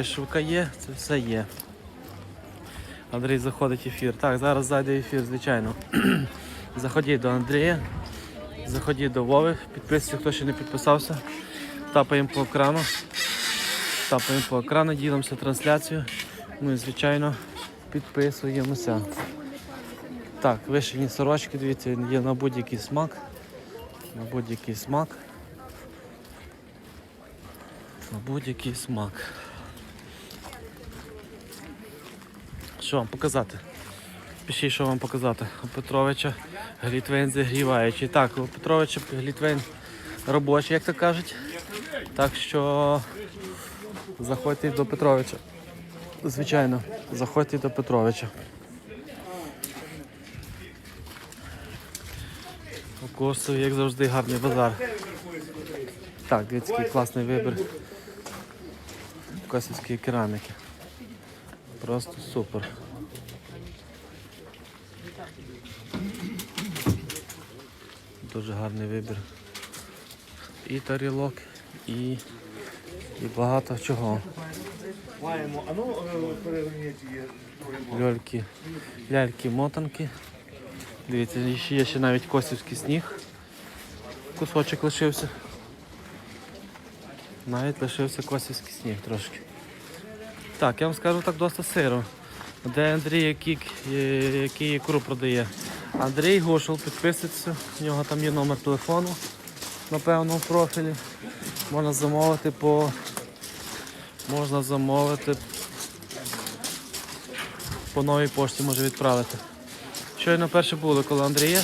Вишивка є, це все є. Андрій заходить в ефір. Так, зараз зайде ефір, звичайно. Заходіть до Андрія, заходіть до Вови, підписуйтесь, хто ще не підписався. Тапаємо по екрану. Тапаємо по екрану, ділимося трансляцією. Ну і звичайно підписуємося. Так, вишені сорочки, дивіться, є на будь-який смак. На будь-який смак. На будь-який смак. Що вам показати? Пишіть, що вам показати. У Петровича Глітвейн зігріваючий. Так, у Петровича Глітвейн робочий, як то кажуть. Так що заходьте до Петровича. Звичайно, заходьте до Петровича. У Косові, як завжди, гарний базар. Так, дивіться, який класний вибір косівської кераміки. Просто супер. Дуже гарний вибір. І тарілок, і, і багато чого. Маємо, а ну е. Льольки, ляльки, мотанки. Дивіться, є ще навіть косівський сніг. Кусочок лишився. Навіть лишився косівський сніг трошки. Так, я вам скажу так досить сиро. Де Андрій який, який ікру продає? Андрій Гошел, підписується, у нього там є номер телефону, напевно, в профілі. Можна замовити по. Можна замовити по новій пошті може відправити. Щойно перше було коло Андрія.